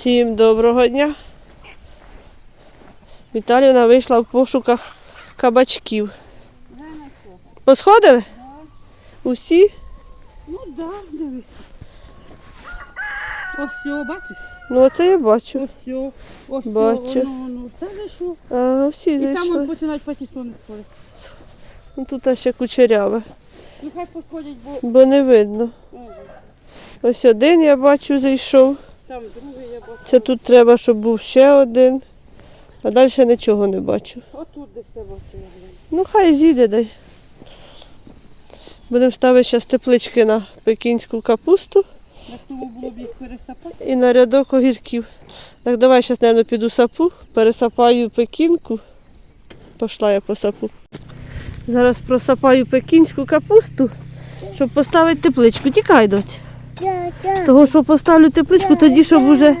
Всім доброго дня. Віталіна вийшла в пошуках кабачків. Посходили? Усі? Ну да, дивись. Ось все, бачиш? Ну оце я бачу. Ось все. Ось Бачу. воно, воно. Це зайшло. А, всі І там от зайшли. починають патісони сходити. Ну, тут ще кучеряве, Ну хай посходять, бо бо не видно. Ось один я бачу зайшов. Там другий я бачу. Це тут треба, щоб був ще один. А далі нічого не бачу. Отут десь я бачила. Ну хай зійде дай. Будемо ставити зараз теплички на пекінську капусту було б їх пересапати. і на рядок огірків. Так давай зараз, мабуть, піду сапу, пересапаю пекінку. Пішла я по сапу. Зараз просапаю пекінську капусту, щоб поставити тепличку. Тікай, доць. Того, що поставлю тепличку, тоді, щоб уже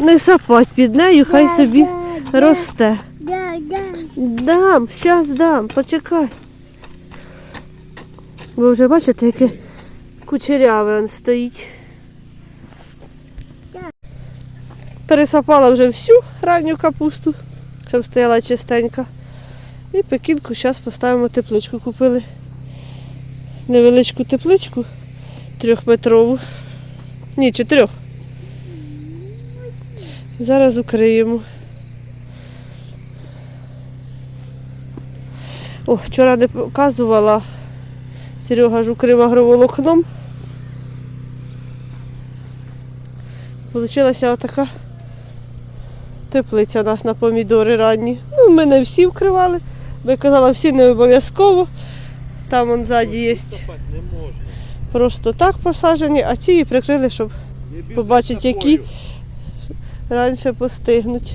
не сапати під нею, хай собі росте. Дам, зараз дам, почекай. Ви вже бачите, яке кучеряве он стоїть. Пересапала вже всю ранню капусту, щоб стояла чистенька. І пекінку зараз поставимо тепличку. Купили невеличку тепличку трьохметрову. Ні, чотирьох. Зараз укриємо. О, вчора не показувала. Серега ж укрив агроволокном. Получилася отака теплиця у нас на помідори ранні. Ну, ми не всі вкривали. я казала, всі не обов'язково. Там он ззаді є не можна. Просто так посаджені, а ці і прикрили, щоб за які. раніше постигнуть.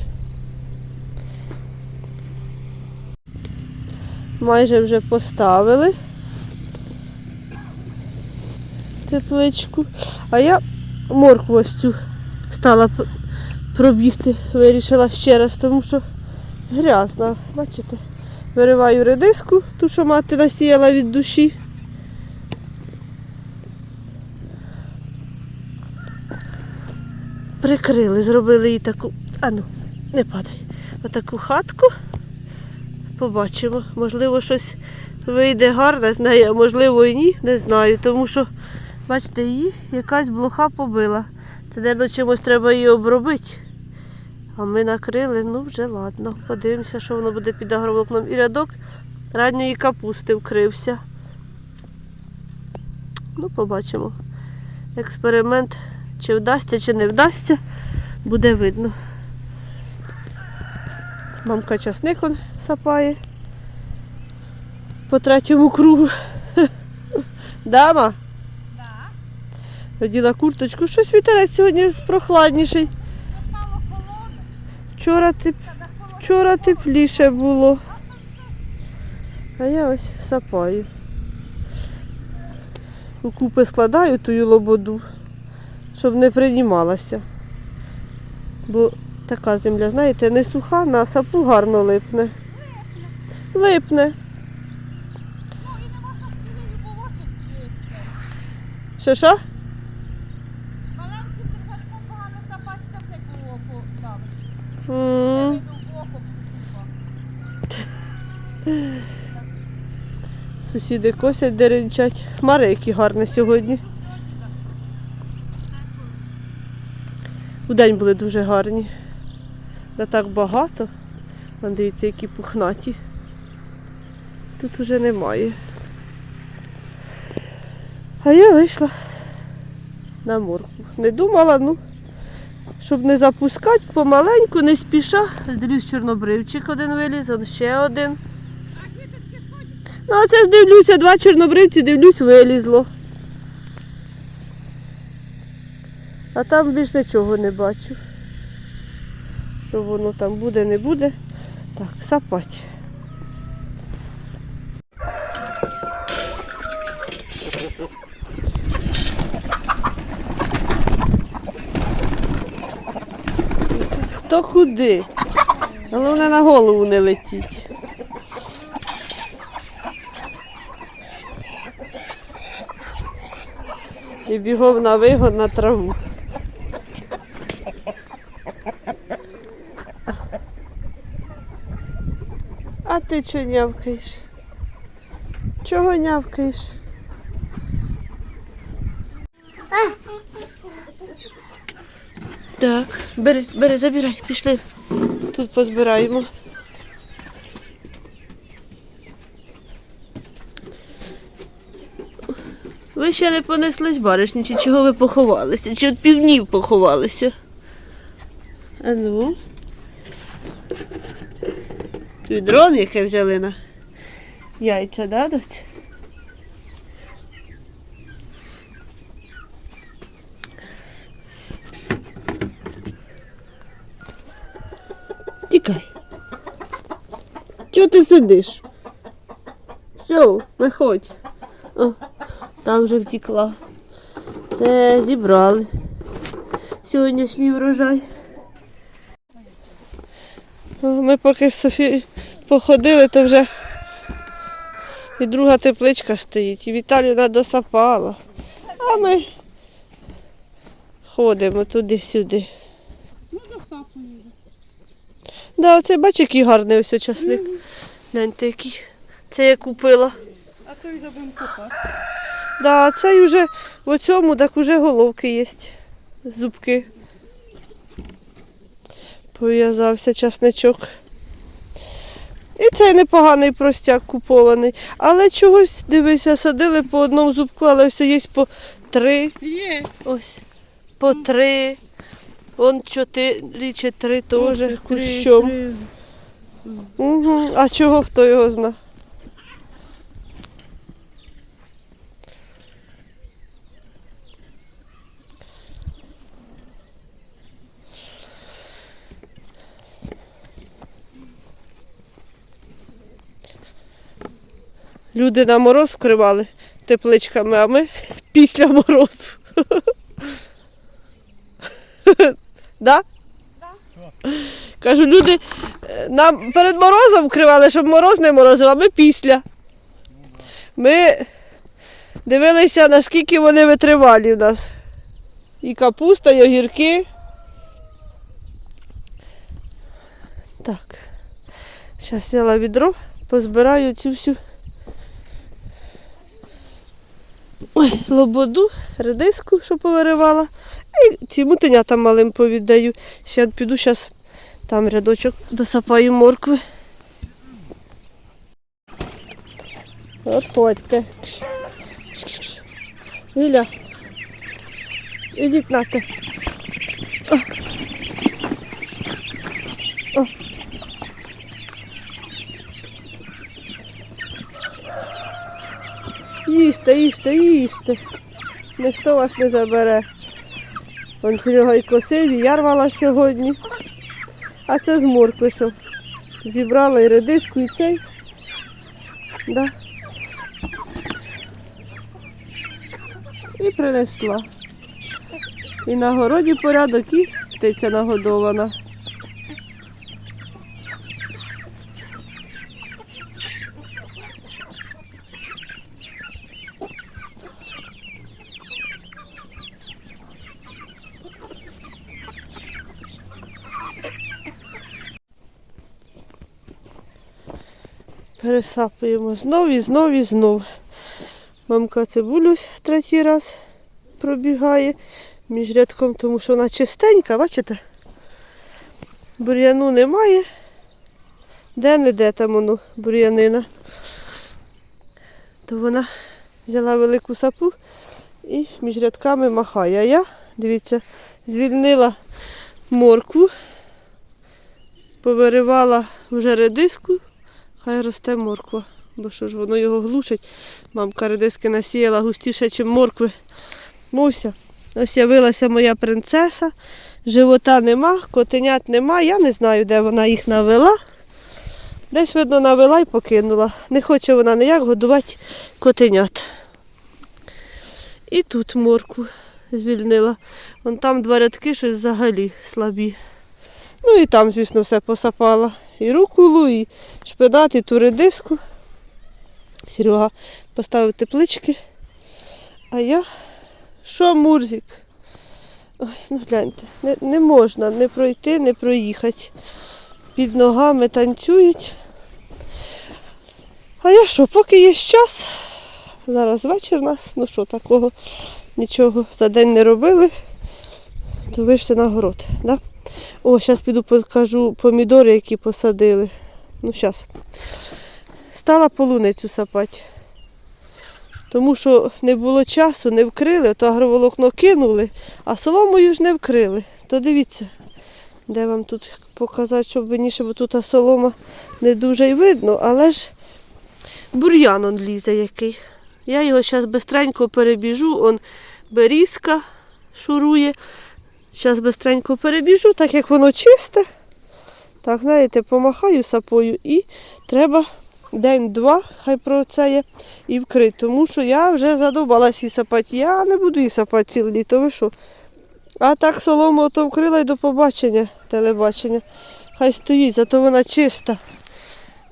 Майже вже поставили тепличку. А я моркву ось цю стала пробігти, вирішила ще раз, тому що грязна, бачите? Вириваю редиску, ту, що мати насіяла від душі. Прикрили, зробили їй таку. А ну, не падай. Отаку хатку. Побачимо. Можливо, щось вийде гарне з неї, а можливо і ні, не знаю. Тому що, бачите, її якась блоха побила. Це, мабуть, чимось треба її обробити. А ми накрили, ну вже ладно. Подивимося, що воно буде під агроволокном. І рядок ранньої капусти вкрився. Ну, побачимо. Експеримент чи вдасться, чи не вдасться, буде видно. Мамка часник он сапає по третьому кругу. Дама? Оділа курточку. Щось вітерець сьогодні прохладніший. Вчора, теп... Вчора тепліше було. А я ось сапаю. У купи складаю тую лободу щоб не приймалася. Бо така земля, знаєте, не суха, на сапу гарно липне. Липне. Що що? Маленьким трохи погано сапати часи було. Сусіди косять, деренчать. Хмари які гарні сьогодні. Удень були дуже гарні. Не так багато. Вон дивіться, які пухнаті. Тут уже немає. А я вийшла на морку. Не думала, ну, щоб не запускати помаленьку, не спіша. Дивлюсь, чорнобривчик один виліз, он ще один. Ну, а це ж дивлюся, два чорнобривці, дивлюсь, вилізло. А там більш нічого не бачу. Що воно там буде, не буде. Так, сапать. Хто куди? Головне на голову не летіть. І бігом на вигон на траву. А ти чого нявкаєш? Чого нявкаєш? Так, бери, бери, забирай, пішли. Тут позбираємо. Ви ще не понеслись баришні, чи чого ви поховалися? Чи от півнів поховалися? А ну. Тут дрон яке взяли на яйця, да, доць? Тікай. Чого ти сидиш? Все, виходь. О, там вже втекла. Все, зібрали. Сьогоднішній врожай. Ми поки з Софією походили, то вже і друга тепличка стоїть, і Віталіна досапала. А ми ходимо туди-сюди. Вже. Да, оце бач, який гарний ось часник. Гляньте, який. Це я купила. А той вже будемо копати. Да, цей вже в цьому так уже головки є. Зубки. Пов'язався часничок. І цей непоганий простяк купований. Але чогось, дивися, садили по одному зубку, але все є по три. Є. Ось. По три. Вон чотири чи три теж кущом. Угу. А чого хто його зна? Люди на мороз вкривали тепличками, а ми після морозу. Да? Кажу, люди е, нам перед морозом вкривали, щоб мороз не морозив, а ми після. Ми дивилися, наскільки вони витривалі в нас. І капуста, і огірки. Так. Зараз зняла відро, позбираю цю всю Ой, лободу, редиску, що повиривала. І ці мутенятам малим повіддаю. Ще піду зараз там рядочок досапаю моркви. От ходьте. Віля. Ідіть нате. О. О. Їжте, їжте, їжте. Ніхто вас не забере. Вон Серега й косив, і я рвала сьогодні. А це з моркви, що зібрала і редиску, і цей. Да. І принесла. І на городі порядок, і птиця нагодована. Пересапуємо знов і знов і знов. Мамка цибулюсь третій раз пробігає між рядком, тому що вона чистенька, бачите? Бур'яну немає. Де-не-де там воно бур'янина. То вона взяла велику сапу і між рядками махає. А я, дивіться, звільнила моркву, повиривала вже редиску, хай росте морква. Бо що ж воно його глушить. Мамка редиски насіяла густіше, ніж моркви. Муся. Ось явилася моя принцеса. Живота нема, котенят нема. Я не знаю, де вона їх навела. Десь, видно, навела і покинула. Не хоче вона ніяк годувати котенят. І тут морку звільнила. Вон там два рядки, що взагалі слабі. Ну і там, звісно, все посапала. І рукулу, і шпинат, і ту редиску. Серега поставив теплички. А я що, Мурзик? Ой, ну гляньте, не, не можна не пройти, не проїхати. Під ногами танцюють. А я що, поки є час, зараз вечір нас, ну що, такого нічого за день не робили, то вийшли на город. Да? О, зараз піду покажу помідори, які посадили. Ну, зараз. Стала полуницю сапати. Тому що не було часу, не вкрили, то агроволокно кинули, а соломою ж не вкрили. То дивіться, де вам тут показати, щоб виніше, бо тут солома не дуже й видно, але ж бур'ян он лізе який. Я його зараз бистренько перебіжу, он берізка шурує. Зараз бистренько перебіжу, так як воно чисте. Так, знаєте, помахаю сапою і треба день-два, хай про це є, і вкрити. Тому що я вже задовбалась її сапати. Я не буду її сапати ціле літо, ви що? А так солому то вкрила і до побачення, телебачення. Хай стоїть, зато вона чиста.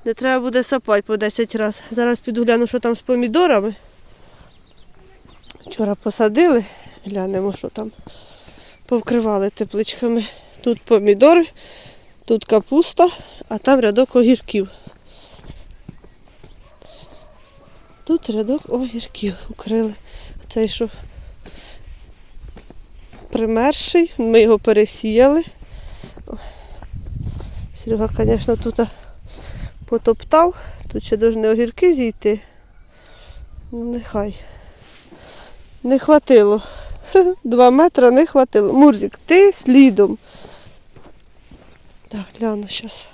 Не треба буде сапати по 10 разів. Зараз піду гляну, що там з помідорами. Вчора посадили, глянемо, що там. Повкривали тепличками. Тут помідори, тут капуста, а там рядок огірків. Тут рядок огірків укрили. Цей що примерший, ми його пересіяли. Серега, звісно, тут потоптав, тут ще повинні огірки зійти. Ну, нехай. Не хватило. Два метри не хватило. Мурзик, ти слідом. Так, гляну зараз.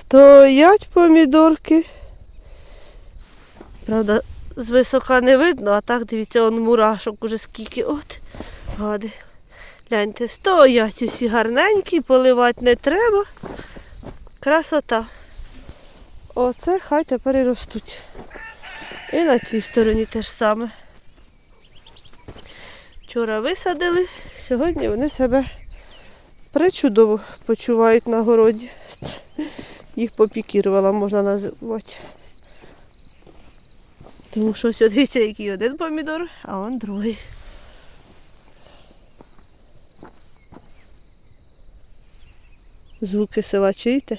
Стоять помідорки. Правда, з висока не видно, а так дивіться, он мурашок уже скільки. От, гади. Гляньте, стоять усі гарненькі, поливати не треба. Красота. Оце хай тепер і ростуть. І на цій стороні теж саме. Вчора висадили, сьогодні вони себе причудово почувають на городі. Їх попікірувала, можна називати. Тому що ось дивіться, який один помідор, а он другий. Звуки села чуєте?